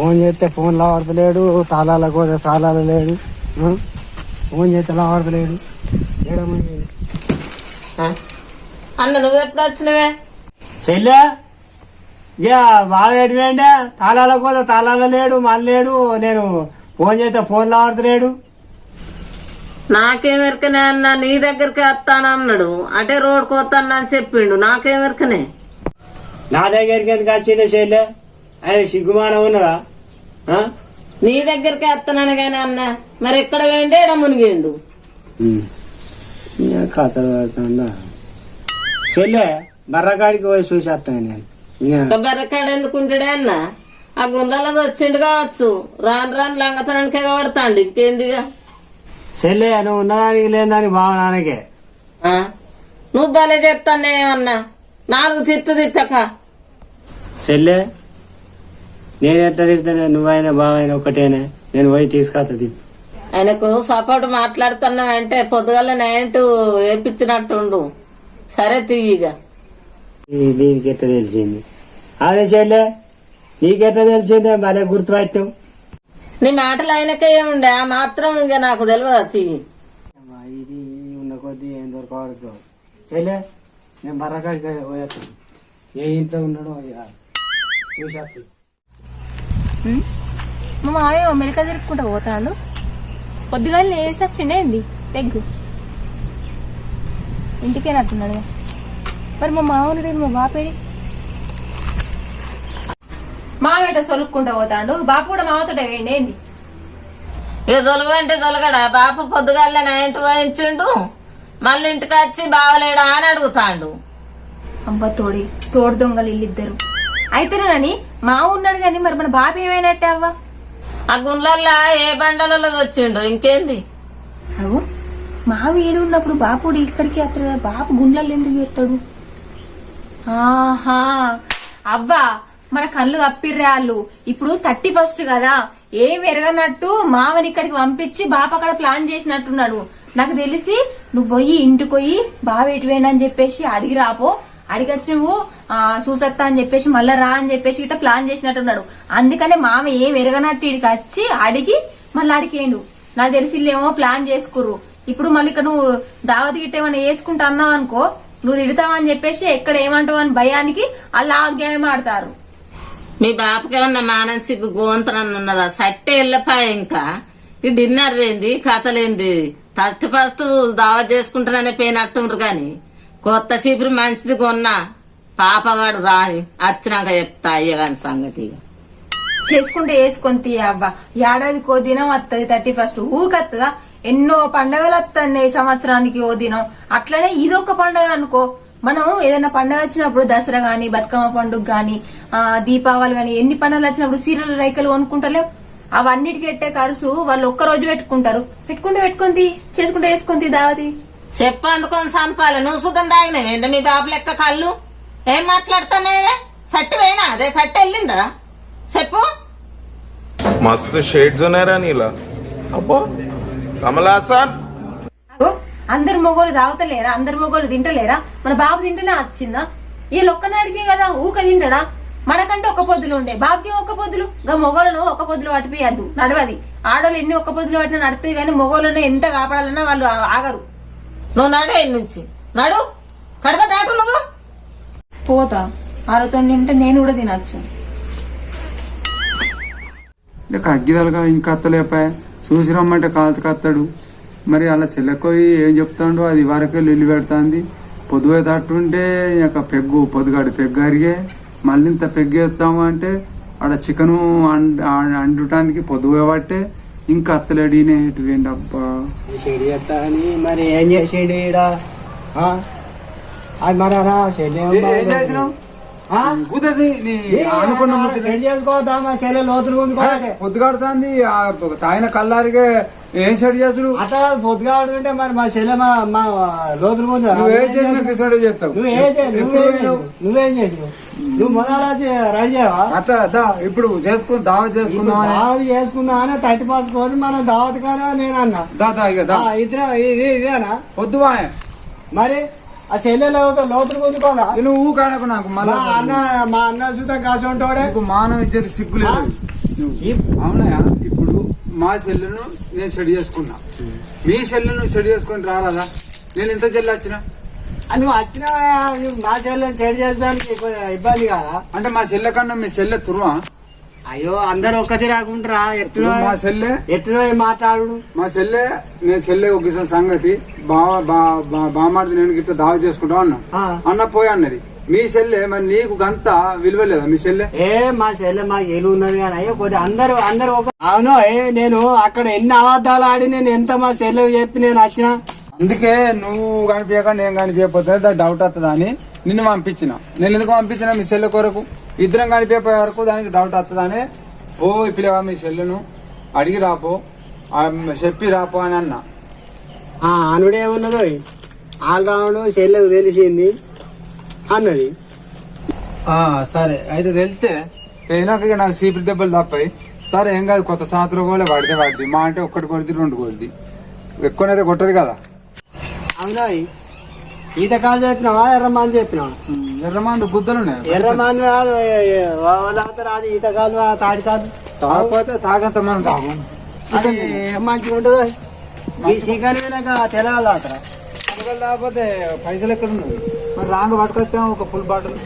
Phone చేస్తే phone లావడతలేడు తాళాల కూడా తాళాలు లేడు? ఫోన్ చేస్తే లావడతలేడు. ఏడమని? అన్న నువ్వు ఎప్పుడు వచ్చినవే? చెల్లె ఇక బాగా ఎటువేండే తాళాల కూడా తాళాలు లేడు మళ్ళీ లేడు. నేను ఫోన్ చేస్తే ఫోన్ లావడతలేడు. నాకేమెరకనే అన్న నీ దగ్గరికి వస్తానన్నాడు. అటే రోడ్కి వస్తాను అని చెప్పిండు. నాకేమెరకనే? నా దగ్గరికి ఎందుకు వచ్చిండే చెల్లె? ఆయన సిగ్గుమానం ఉన్నదా? నీ దగ్గరికి వస్తానని కానీ అన్న మరి ఎక్కడ వేయండి ఎడ మునిగిండు? కథలు పడుతుందా చెల్లె బర్రకాడికి పోయి చూసేస్తాను నేను. బెర్రకాడ ఎందుకుంటాడే అన్న? ఆ గుండ్రలది వచ్చిండు కావచ్చు. రాను రాను లంగతనానికి ఎగబడతాండు ఇంకేందిగా? చెల్లె నువ్వు ఉన్నదానికి లేదానికి బావ నాన్నకే? నువ్వు భలే చెప్తానే అన్నా. నాలుగు తిట్టు తిట్టక. చెల్లె నేను ఎట్లా తిడతానే నువ్వైనా బావైనా ఒకటేనే నేను పోయి తీసుకొస్తుంది ఆయనకు సపోర్ట్ మాట్లాడుతున్నావు అంటే పొద్దుగల నైంటు ఏపించినట్టుండు సరే తీయగా దీనికి ఎట్లా తెలిసింది? అదే చెల్లె నీకెట్లా తెలిసిందే? భలే గుర్తుపట్టావు. నీ మాటలు ఆయనకే ఉండే ఆ మాత్రం ఇంకా నాకు తెలియదు తీయి ఇది ఉన్న కొద్దీ ఏం దొరకవడదు చెల్లె నేను బర్రకాడికి పోయేస్తాను ఏ ఇంట్లో ఉన్నాడో చూసేస్తాను. మా మావయ్య మెలక తిరుక్కుంటా పోతాడు. పొద్దుగానే లేసి వచ్చిండే ఏంది? పెగ్గు. ఇంటికేనట్టున్నాడు మరి మా మామూలుడు మా బాపేడి మామయ్య సొలుక్కుంటా పోతాడు. బాపు కూడా మామతోటే వేయండి ఏంది? ఇక తొలగంటే తొలగడా బాపు పొద్దుగాల నైంటు వాయించుండు మళ్ళీ ఇంటికి వచ్చి బావలేడా అని అడుగుతాండు. అబ్బా తోడి తోడు దొంగలు ఇల్లిద్దరు. అయితే కానీ మా ఉన్నాడు కానీ మరి మన బాపు ఏమైనట్టే అవ్వా? ఆ గుండ్లల్లా ఏ బండలలో వచ్చిండు? ఇంకేంది? అవు మా వీడు ఉన్నప్పుడు బాపుడు ఇక్కడికి వస్తాడు కదా బాపు గుండ్లలు ఎందుకు చేస్తాడు? ఆహా! అవ్వా మన కళ్ళు కప్పిర్రే వాళ్ళు ఇప్పుడు థర్టీ ఫస్ట్ కదా ఏం ఎరగనట్టు మావని ఇక్కడికి పంపించి బాప అక్కడ ప్లాన్ చేసినట్టున్నాడు. నాకు తెలిసి నువ్వు పోయి ఇంటికి పోయి బావ ఎటువేండి అని చెప్పేసి అడిగి రాపో. అడిగచ్చి నువ్వు చూసత్తా అని చెప్పేసి మళ్ళా రా అని చెప్పేసి ఇట్లా ప్లాన్ చేసినట్టున్నాడు. అందుకనే మామ ఏం ఎరగనట్టు ఇడికి వచ్చి అడిగి మళ్ళీ అడిగేండు నాకు తెలిసి ఏమో ప్లాన్ చేసుకుర్రు. ఇప్పుడు మళ్ళీ ఇక్కడ నువ్వు దావత్ గిట్ట ఏమైనా వేసుకుంటా అన్నావు అనుకో నువ్వు తిడతావని చెప్పేసి ఎక్కడ ఏమంటావు అని భయానికి అలా గేమ్ ఆడతారు. మీ బాపకి ఏమన్నా మానసిక గోంతనన్న ఉన్నదా? సట్టే వెళ్ళపాయ ఇంకా. ఈ డిన్నర్ ఏంది కథలేంది ఫస్ట్ ఫస్ట్ దావా చేసుకుంటానని పోయినట్టుండ్రు గాని కొత్త చీపురు మంచిది కొన్నా. పాపగాడు రాని వచ్చినాక చెప్తా అయ్యగాని సంగతి. చేసుకుంటే వేసుకొని తీయ అవ్వ. ఏడాదికి ఓ దినం వస్తుంది థర్టీ ఫస్ట్. ఊకత్తదా? ఎన్నో పండగలు వస్తాయి సంవత్సరానికి ఓ దినం. అట్లనే ఇదొక పండగ అనుకో. మనం ఏదైనా పండగ వచ్చినప్పుడు దసరా గాని బతుకమ్మ పండుగ గాని ఆ, దీపావళి గాని ఎన్ని పండుగలు వచ్చినప్పుడు సీరియల్ రైకలు కొనుక్కుంటలేవు అవన్నిటికి ఎట్టే ఖర్చు వాళ్ళు ఒక్క రోజు పెట్టుకుంటారు. పెట్టుకుంటే పెట్టుకుంది చేసుకుంటే వేసుకుంది దావది చెప్పు అందుకొని సంపాలి. నువ్వు సుతం తాగినవేందా మీ బాబు లెక్క కళ్ళు? ఏం మాట్లాడుతున్నావే? సట్టు పోయినా? అదే సట్ వెళ్ళిందా? చెప్పు. మస్తు షేడ్స్ ఉన్నారా నీలా. అబ్బో. కమలాసన్ అందరు మొగోలు తాగుతలేరా? అందరు మొగోలు తింటలేరా? మన బాబు తింటేనే వచ్చిందా ఈ లొక్కనాడికే కదా ఊక తింటడా? మనకంటే ఒక పొద్దులు ఉండే. బాబుకి ఒక్క పొద్దులు. గా మొగోళ్ళను ఒక పొద్దులు పట్టిపోయద్దు నడవది. ఆడవాళ్ళు ఎన్ని ఒక్క పొద్దులు పట్టినా నడుతుంది కానీ మొగోళ్ళను ఎంత కాపాడాలన్నా వాళ్ళు ఆగరు. నువ్వు నడే నుంచి. నడు. కడప దాటు నువ్వు. పోతా. ఆరోతో తింటే నేను కూడా తినచ్చు. లేక అగ్గిదలుగా ఇంకా అత్తలేపాయ చూసి రమ్మంటే కాల్చి కత్తాడు మరి అలా చెల్లెక్కోయి ఏం చెప్తాడో అది వరకే లొల్లి పెడుతుంది. పొద్దుగా తట్టుంటే ఇక పెగ్గు పొద్దుగాడు పెగ్గు అరిగే. మళ్ళీ ఇంత పెగ్గు వేస్తాము అంటే ఆడ చికెను అండటానికి పొద్దుగా పట్టే ఇంకా అత్తలేడు ఈయన ఎటు వేయండి అబ్బా? షెడ్ చేస్తా అని మరి ఏం చేసేడు? అది మరి అలా షెడ్ ఏం బాగుంది? ఆ? ఏ, అనుకున్న ఆ, షెడ్ చేసుకోవద్దా మా చెల్లె లోతులు పొద్దుగాడుతుంది తాగిన కల్లారిగే ఏం సెట్ చేసుడు అట్లా పొద్దుగా ఆడుతుంటే మరి మా చెల్లె మా మా లోతులు ముందు నువ్వేం చేసినా కృష్ణుడే చేస్తావు? నువ్వేం ఎప్పుడు నువ్వేం చేసినావు? నువ్వు మొదలు రెడీ చేయవా? అట్లా ఇప్పుడు చేసుకుని దావత్ చేసుకుందామని దావత్ చేసుకుందాం అని థర్టీ ఫస్ట్ కోడి మనం దావత్ కానీ నేను అన్నా దా ఇద్దరు ఇది ఇదేనా? వద్దు. మరి? ఆ చెల్లె లోతు లోతులు గుంజుకోదా నువ్వు ఊకాడకు నాకు మళ్ళా మా అన్న మా అన్న సుతా కాసి ఉంటాడే మానవ ఇచ్చేది సిగ్గు లేదు. అవునయా ఇప్పుడు మా సెల్లును నేను సెట్ చేసుకున్నా. మీ సెల్లును సెట్ చేసుకొని రారాదా? నేను ఎంత చెల్లి వచ్చిన? నువ్వు వచ్చిన మా చెల్లెని చెడు చేయడానికి ఇబ్బంది కాదా? అంటే మా సెల్లె కన్నా మీ సెల్లె తురువా? అయ్యో అందరు ఒక్కటి రాకుంటారా? ఎట్టులో మా సెల్లె ఎట్టులో మాట్లాడు మా చెల్లె నేను చెల్లె ఒక సంగతి బావ బా- బా- బామార్ది నేను గిట్ట దావ చేసుకుంటా అన్నా. ఆ. అన్న పోయి అన్నది. మీ చెల్లె మరి నీకు గంత విలువ లేదా మీ చెల్లె? ఏ మా చెల్లె మాకు ఏలు ఉన్నది కానీ అయ్యో కొద్దిగా అందరు అందరు ఒక అవును ఏ నేను అక్కడ ఎన్ని అబద్ధాలు ఆడి నేను ఎంత మా చెల్లె చెప్పి నేను వచ్చిన అందుకే నువ్వు కనిపించక నేను కనిపించకపోతే డౌట్ వస్తుందా అని నిన్ను పంపించిన. నేను ఎందుకు పంపించిన మీ చెల్లె కొరకు? ఇద్దరం కనిపించే వరకు దానికి డౌట్ వస్తుందని ఓ పిల్లగా మీ చెల్లెను అడిగి రాపో చెప్పి రాపో అని అన్నా. ఆ అనుడే ఉన్నదో ఆల్ రౌండ్ చెల్లెకు తెలిసింది అన్నది. సరే అయితే వెళ్తే పోయినాక ఇక నాకు సీపీ దెబ్బలు తప్పాయి. సరే ఏం కాదు కొత్త సంవత్సరం కూడా పడితే పడితే మా అంటే ఒక్కటి కొడితే రెండు కొడితే ఎక్కువనైతే కొట్టదు కదా. అవునా ఈతకాలు చెప్పినావా ఎర్రమాన్ చెప్పినావా? ఎర్రమందు గుద్దలు ఎర్రమాన్ అది ఈతకాలు తాడి కాదు. తాగకపోతే తాగంత మనం తాగు. అది మంచిగా ఉంటుందో? ఈ చికెన్ వినాక తెలవాలి అక్కడ పైసలు ఎక్కడ ఉన్నాయి మరి రాంగ్ పట్టుకొచ్చాము ఒక ఫుల్ బాటిల్.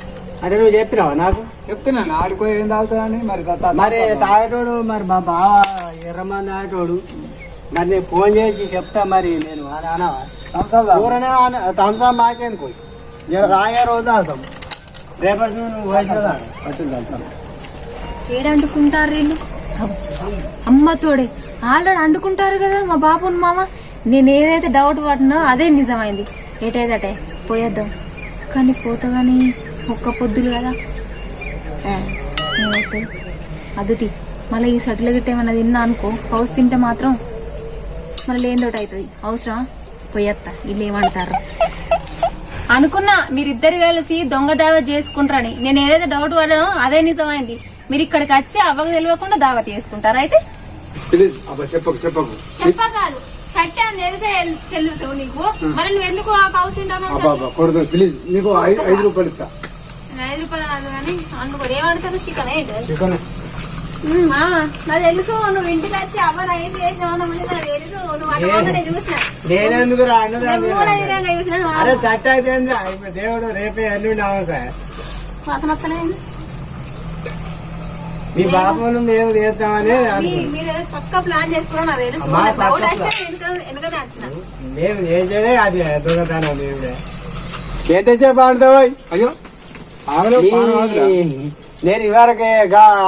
అంటే నువ్వు చెప్పినావా నాకు? చెప్తున్నాను ఆడిపోయి ఏం తాగుతాయని మరి మరి తాగేటోడు మరి మా బావ ఎర్రమంది తాగేటోడు. మరి నేను ఫోన్ చేసి చెప్తా మరి నేను అని అనవా థమ్సప్ తాగు. ఊరనే థమ్సా మాకేనుకో జర తాగే రోజు రేపటి నువ్వు వయసు వీళ్ళు అమ్మ తోడే. ఆల్రెడీ అంటుకుంటారు కదా మా బాబు మామ. నేను ఏదైతే డౌట్ పడినో అదే నిజమైంది. ఏటైతే పోయేద్దాం. కానీ పోతా కానీ ఒక్క పొద్దులు కదా. అదుతి మళ్ళీ ఈ సటిల్ గిట్ట ఏమన్నా తిన్నా అనుకో హౌస్ తింటే మాత్రం మళ్ళీ ఏందోటి అవుతుంది? అవసరం పోయేత్తా వీళ్ళు ఏమంటారు? అనుకున్నా మీరిద్దరు కలిసి దొంగ దావత్ చేసుకుంటారని. నేను ఏదైతే డౌట్ పడానో అదే నిజమైంది. మీరు ఇక్కడికి వచ్చి అవ్వకు తెలియకుండా దావత్ చేసుకుంటారా అయితే? అబ్బా చెప్పకు సత్య అని తెలిసే తెలుసు నీకు. మరి నువ్వు ఎందుకు ప్లీజ్ నీకు ఐదు రూపాయలు ఇస్తా. ఐదు రూపాయలు కాదు కానీ కూడా ఏమంటారు చికెన్ చికెన్ నాకు తెలుసు నువ్వు ఇంటికి వచ్చి అవ్వ రైస్ చేసినావు నాకు తెలుసు. నువ్వు అట్లా నేను చూసిన. నేనెందుకు చూసిన అరే సట్ అయితే దేవుడు రేపే ఎల్లుండి వాసన వస్తలే మీ బాబును మేము చేస్తామని మేము చేసేదే అది దొంగతనం దేవుడే ఎంతసేపు ఆడతావు అయ్యో. నేను ఇవరకే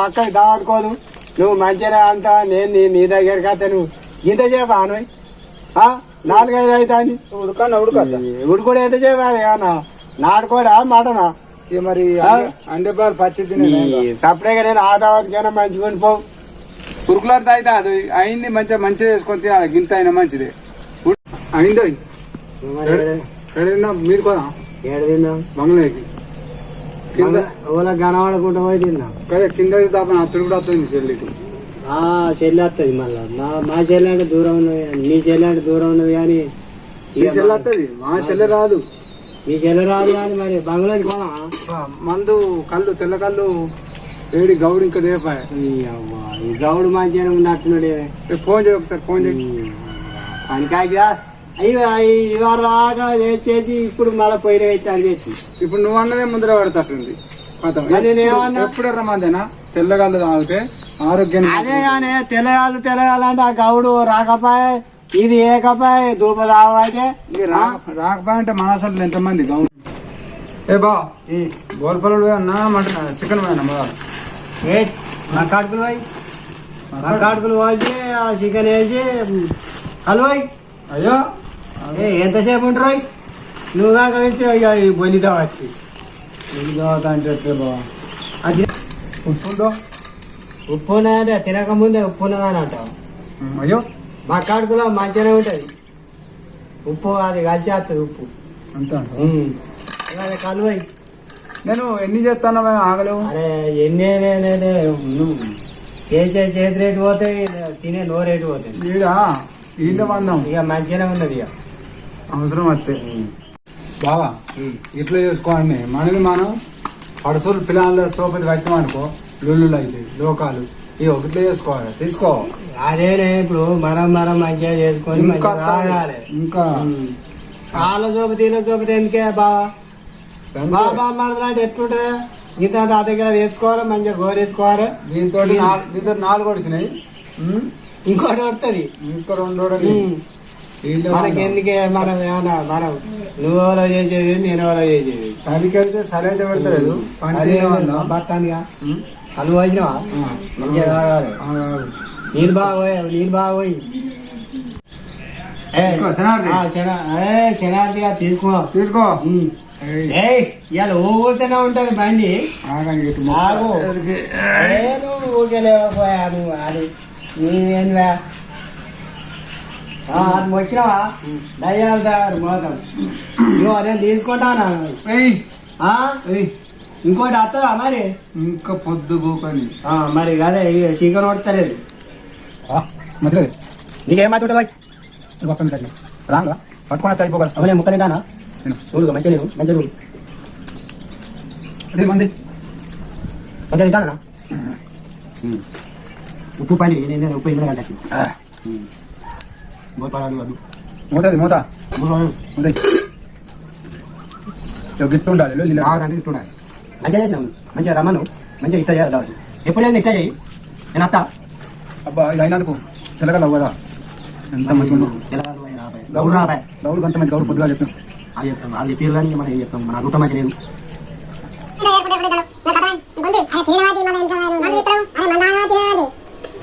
అక్కడికి దావతుకోదు నువ్వు మంచిగా అంతా నేను నీ- నీ దగ్గరికి నువ్వు ఇంతసేపు ఆను నాలుగైదు అవుతాని ఉడకన్నా ఉడకద్దా ఇప్పుడు కూడా ఎంతసేపు అది ఏమన్నా? నాటుకోడా మటనా? మరి అండే- అండే పాలు పచ్చి సపరేట్గా నేను ఆ దావతికైనా మంచిగా పో కురుకులాడితే అయితే అది అయింది మంచిగా మంచిగా చేసుకొని తినాలి. గింత అయినా మంచిది. అయిందో? మీరు కదా ఏడు తిందాం బంగ్లాకి కింద ఓలా కనబడకుండా పోయి తిందాం కదా కింద తాపన అత్తుడు కూడా వస్తుంది మీ చెల్లికి. ఆ చెల్లి వస్తుంది మళ్ళా. మా మా చెల్లి అంటే దూరం ఉన్నది నీ చెల్లి అంటే దూరం ఉన్నది కానీ మీ చెల్లి వస్తుంది మా చెల్లె రాదు. నీ చెల్లి రాదు కానీ మరి బంగ్లాకి పోనా? మందు కళ్ళు తెల్ల కళ్ళు వేడి గౌడు ఇంకా దేపాయ ఈ గౌడు మంచిగానే ఉన్నట్టున్నాడు. ఫోన్ చేయి ఒకసారి ఫోన్ చేయి. పనికాకిదా అయ్యి ఇవాళ దాకా ఇప్పుడు మళ్ళీ పొయ్యి పెట్టాను చేసి ఇప్పుడు నువ్వు అన్నదే ముందర పడతట్టుంది. నేనేమన్నా? ఎప్పుడు ఎర్రమందేనా తెల్లగళ్ళు తాగితే ఆరోగ్యానికి అదే కానీ తెలగాలు తెలగాలంటే ఆ గౌడు రాకపాయే ఇది ఏకపాయే దూప తాగబట్టే రాకపోయి అంటే మన అసలు ఎంతమంది? గౌడు. ఏ బా బోల్పల్లుడు అన్నా మటన్ చికెన్ వేయనా మొదలు ఏ నా కాడుకులు పోయి. నా కాడుకులు పోసి ఆ చికెన్ వేసి హల్వాయి అయ్యో ఎంతసేపు ఉంటారు నువ్వు వచ్చి ఇక ఈ బొలిదా వచ్చి కావద్దా అంటే ఎట్లా అది ఉప్పుందో ఉప్పు ఉన్నదంటే తినక ముందే ఉప్పు ఉన్నదని అంటావు అయ్యో. మా కాడుకులో మంచిగానే ఉంటుంది. ఉప్పు అది కలిసేస్తుంది ఉప్పు. అంత కలువై నేను ఎన్ని చేస్తాను ఆగలేవు. అరే ఎన్ని నువ్వు చేసే చేతి రేటు పోతాయి తినే నో రేటు పోతాయి. ఈడ ఈడ వందాం ఇక మంచిగానే ఉన్నది ఇక. అవసరం వస్తే బావా ఇట్లా చేసుకోండి మనది మనం పడసూరు పిల్లల సోపతి వ్యక్తం అనుకో లుల్లులు అయితే లోకాలు ఇవి ఒకటి చేసుకోవాలి. తీసుకో. అదేనే ఇప్పుడు మనం మనం మంచిగా చేసుకొని ఇంకా వాళ్ళ సోపతి వీళ్ళ సోపతి ఎందుకే బావా? బాబా మరదలాంటి ఎట్లుంటది? ఇంత ఆ దగ్గర తీసుకోవాలి మంచిగా గోరేసుకోవాలి. దీంతో దీంతో నాలుగు వచ్చినాయి ఇంకోటి వస్తుంది ఇంకో రెండు మనకి ఎందుకే మనం ఏమన్నా మనం నువ్వు ఎవరో చేసేది నేను ఎవరో చేసేది? చలికైతే చలి అయితే పెడతలేదు భర్తానిగా. అల్లు వచ్చినవా మంచిగా బాగా పోయి బాగా పోయి. శనార్థి తీసుకో తీసుకో. ఇవాళ ఊరితేనే ఉంటది బండి. ఊరికే లేవపోయా నువ్వు అది. నీవేం నువ్వు వచ్చినావా? దయ్యాలు తయారు మోతం నువ్వు నేను తీసుకుంటానా? ఇంకోటి వస్తుందా మరి? ఇంకా పొద్దు పోకండి. మరి అదే సీకర్ కొడతలేదు నీకేమైతే ఉంటుంది? పక్కన సరే రాను రా పట్టుకున్నా చనిపోగల అవలే ముక్కలేదానా చూడు మంచిగా లేవు మంచిగా చూడు. అదే మంది. మంచిగా తింటానా? ఉప్పు పని ఉప్పు ఇందులో మూతది మూత మూత గిట్టు ఉండాలి గిట్టు ఉండాలి మంచిగా చేసినాం మంచిగా రమ్మను మంచిగా ఇట్లా చేయాలి దాని ఎప్పుడు చేయాలి ఇట్లా చేయి నేను అత్త అబ్బా ఇది అయినందుకు తెలగలవు కదా ఎంత మంచిగా గౌరు రాబాయ్ గౌరు కొంత మంది గౌరు పొద్దుగా చెప్తాం అది చెప్తాం వాళ్ళు చెప్పారు కానీ మనం చెప్తాం మన అడుగుతాం మంచి లేదు అరే మన ఎంత మనం